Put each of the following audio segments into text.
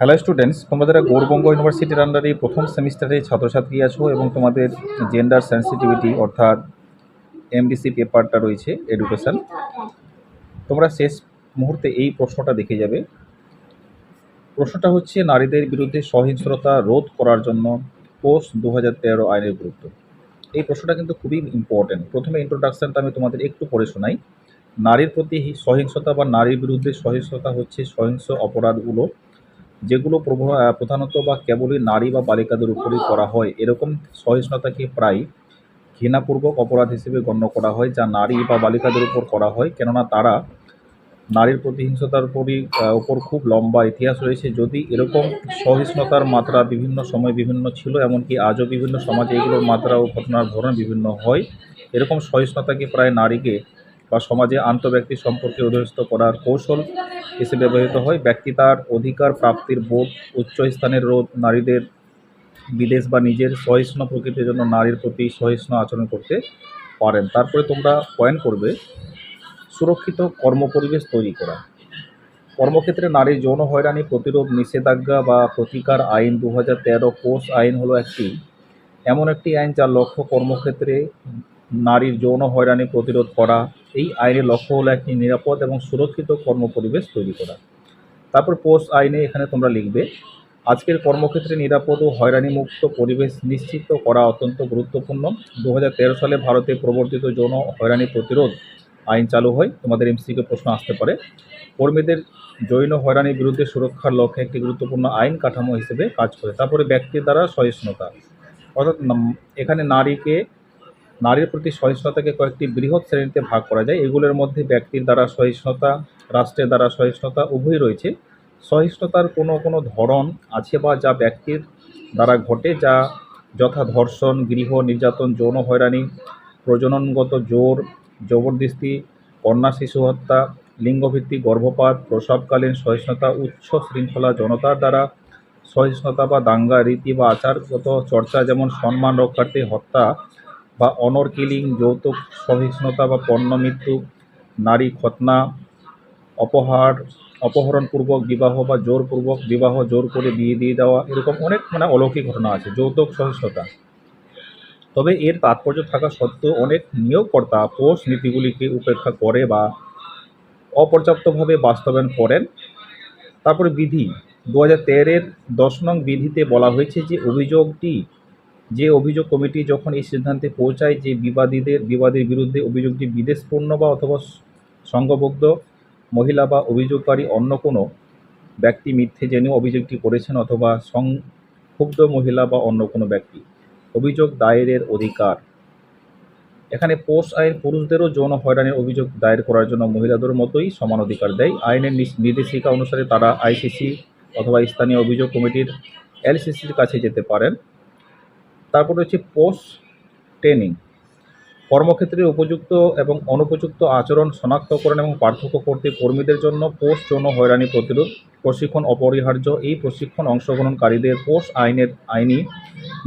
Hello students তোমরা যারা গৌরবঙ্গ ইউনিভার্সিটির আন্ডারে প্রথম সেমিস্টারে ছাত্রছাত্রী আছো এবং তোমাদের জেন্ডার সেন্সিটিভিটি অর্থাৎ এমডিসি পেপারটা রয়েছে এডুকেশান তোমরা শেষ মুহূর্তে এই প্রশ্নটা দেখে যাবে। প্রশ্নটা হচ্ছে, নারীদের বিরুদ্ধে সহিংসতা রোধ করার জন্য পোস্ট দু হাজার তেরো আইনের গুরুত্ব। এই প্রশ্নটা কিন্তু খুবই ইম্পর্টেন্ট প্রথমে ইন্ট্রোডাকশনটা আমি তোমাদের একটু পড়ে শোনাই। নারীর প্রতি সহিংসতা বা নারীর বিরুদ্ধে সহিংসতা হচ্ছে সহিংস অপরাধগুলো। যেগুলো প্রধানত বা কেবলই নারী বা বালিকাদের উপরেই করা হয়। এরকম সহিষ্ণুতাকে প্রায় ঘৃণাপূর্বক অপরাধ হিসেবে গণ্য করা হয়, যা নারী বা বালিকাদের উপর করা হয়। কেননা তারা নারীর প্রতিহিংসতার উপরই উপর খুব লম্বা ইতিহাস রয়েছে। যদি এরকম সহিষ্ণুতার মাত্রা বিভিন্ন সময় বিভিন্ন ছিল, এমনকি আজও বিভিন্ন সমাজে এগুলোর মাত্রা ও ঘটনার ধরন বিভিন্ন হয়, এরকম সহিষ্ণুতাকে প্রায় নারীকে বা সমাজে আন্তঃব্যক্তি সম্পর্কে অধীনস্থ করার কৌশল হিসেবে ব্যবহৃত হয়। ব্যক্তি তার অধিকার প্রাপ্তির বোধ উচ্চ স্থানের রোধ, নারীদের বিদেশ বা নিজের সহিষ্ণু প্রকৃতির জন্য নারীর প্রতি সহিষ্ণু আচরণ করতে পারেন। তারপরে তোমরা পয়েন্ট করবে, সুরক্ষিত কর্মপরিবেশ তৈরি করা। কর্মক্ষেত্রে নারীর যৌন হয়রানি, প্রতিরোধ, নিষেধাজ্ঞা বা প্রতিকার আইন দু হাজার তেরো কোর্স আইন হলো একটি। এমন একটি আইন যার লক্ষ্য কর্মক্ষেত্রে নারীর যৌন হয়রানি প্রতিরোধ করা, এই আইনের লক্ষ্য হলো একটি নিরাপদ এবং সুরক্ষিত কর্মপরিবেশ তৈরি করা। তারপর পোস্ট আইনে এখানে তোমরা লিখবে, আজকের কর্মক্ষেত্রে নিরাপদ ও হয়রানিমুক্ত পরিবেশ নিশ্চিত করা অত্যন্ত গুরুত্বপূর্ণ। দু হাজার তেরো সালে ভারতে প্রবর্তিত যৌন হয়রানি প্রতিরোধ আইন চালু হয়। তোমাদের এমসিকে প্রশ্ন আসতে পারে। কর্মীদের যৌন হয়রানির বিরুদ্ধে সুরক্ষার লক্ষ্যে একটি গুরুত্বপূর্ণ আইন কাঠামো হিসেবে কাজ করে। তারপরে ব্যক্তির দ্বারা সহিষ্ণুতা। অর্থাৎ এখানে নারীকে নারীর প্রতি সহিষ্ণুতাকে কয়েকটি বৃহৎ শ্রেণীতে ভাগ করা যায়। এগুলোর মধ্যে ব্যক্তির দ্বারা সহিষ্ণুতা, রাষ্ট্রের দ্বারা সহিষ্ণুতা উভয়ই রয়েছে। সহিষ্ণুতার কোনো কোনো ধরন আছে বা যা ব্যক্তির দ্বারা ঘটে, যা যথা ধর্ষণ, গৃহ, নির্যাতন, যৌন হয়রানি, প্রজননগত জোর, জবরদস্তি, কন্যা শিশু হত্যা লিঙ্গভিত্তিক গর্ভপাত, প্রসবকালীন সহিষ্ণুতা, উচ্চ শৃঙ্খলা, জনতার দ্বারা সহিষ্ণুতা বা দাঙ্গা, রীতি বা আচারগত চর্চা, যেমন সম্মান, রক্ষার্থে হত্যা বা অনর কিলিং, যৌতুক, সহিষ্ণুতা বা পণ্য মৃত্যু, নারী খতনা অপহার, অপহরণপূর্বক বিবাহ বা জোরপূর্বক বিবাহ জোর করে বিয়ে দিয়ে দেওয়া, এরকম অনেক মানে অলৌকিক ঘটনা আছে, যৌতুক, সহিষ্ণুতা। তবে এর তাৎপর্য থাকা সত্ত্বেও অনেক নিয়োগকর্তা পোষ নীতিগুলিকে উপেক্ষা করে বা অপর্যাপ্তভাবে বাস্তবায়ন করেন। তারপরে বিধি দু হাজার তেরের দশ নং বিধিতে বলা হয়েছে যে, অভিযোগটি যে অভিযোগ কমিটি যখন এই সিদ্ধান্তে পৌঁছায় যে বিবাদীদের, বিবাদীর বিরুদ্ধে অভিযোগটি বিদেশপূর্ণ বা অথবা সংঘবদ্ধ মহিলা বা অভিযোগকারী অন্য কোনো ব্যক্তি মিথ্যে জেনেও অভিযোগটি করেছেন অথবা সংক্ষুব্ধ মহিলা বা অন্য কোনো ব্যক্তি। অভিযোগ দায়েরের অধিকার। এখানে পোস্ট আইন পুরুষদেরও যৌন হয়রানির অভিযোগ দায়ের করার জন্য মহিলাদের মতোই সমান অধিকার দেয়। আইনের নির্দেশিকা অনুসারে তারা আইসিসি অথবা স্থানীয় অভিযোগ কমিটির এলসিসির কাছে যেতে পারেন। তারপর হচ্ছে পোস্ট ট্রেনিং কর্মক্ষেত্রে উপযুক্ত এবং অনুপযুক্ত আচরণ শনাক্তকরণ এবং পার্থক্য করতে কর্মীদের জন্য পোস্ট যৌন হয়রানি প্রতিরোধ, প্রশিক্ষণ অপরিহার্য। এই প্রশিক্ষণ অংশগ্রহণকারীদের পোস্ট আইনের আইনি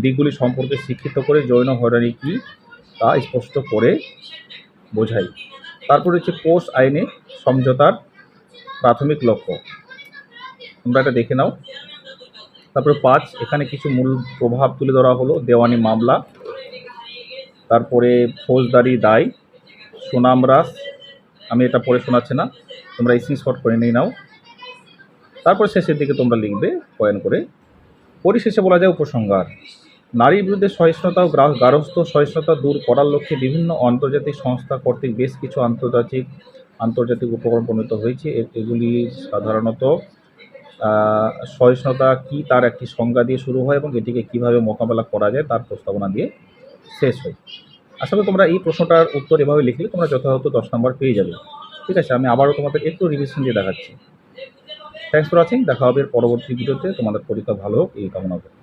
দিকগুলি সম্পর্কে শিক্ষিত করে যৌন হয়রানি কী তা স্পষ্ট করে বোঝায়। তারপর হচ্ছে পোস্ট আইনে সমঝোতার প্রাথমিক লক্ষ্য। তোমরা এটা দেখে নাও। তারপরে পাঁচ, এখানে কিছু মূল প্রভাব তুলে ধরা হলো, দেওয়ানি মামলা, তারপরে ফৌজদারি দায় সুনামরাস আমি এটা পড়ে শোনাচ্ছি না, তোমরা স্ক্রিনশট করে নিয়ে নাও। তারপর শেষের দিকে তোমরা লিখবে, পয়েন্ট করে। পরিশেষে বলা যায় উপসংহার। নারীর বিরুদ্ধে সহিষ্ণুতা ও গ্রা- গার্হস্থ্য সহিষ্ণুতা দূর করার লক্ষ্যে বিভিন্ন আন্তর্জাতিক সংস্থা কর্তৃক বেশ কিছু আন্তর্জাতিক আন্তর্জাতিক উপকরণ প্রণীত হয়েছে। এগুলি সাধারণত সহিষ্ণুতা কি তার একটি সংজ্ঞা দিয়ে শুরু হয় এবং এটিকে কীভাবে মোকাবেলা করা যায় তার প্রস্তাবনা দিয়ে শেষ হয়। আসলে তোমরা এই প্রশ্নটার উত্তর এভাবে লিখলে তোমরা যথাযথ দশ নম্বর পেয়ে যাবে। ঠিক আছে, আমি আবারও তোমাদের একটু রিভিশন দিয়ে দেখাচ্ছি। থ্যাংকস ফর ওয়াচিং দেখা হবে পরবর্তী ভিডিওতে তোমাদের পরীক্ষা ভালো হোক, এই কামনা করি।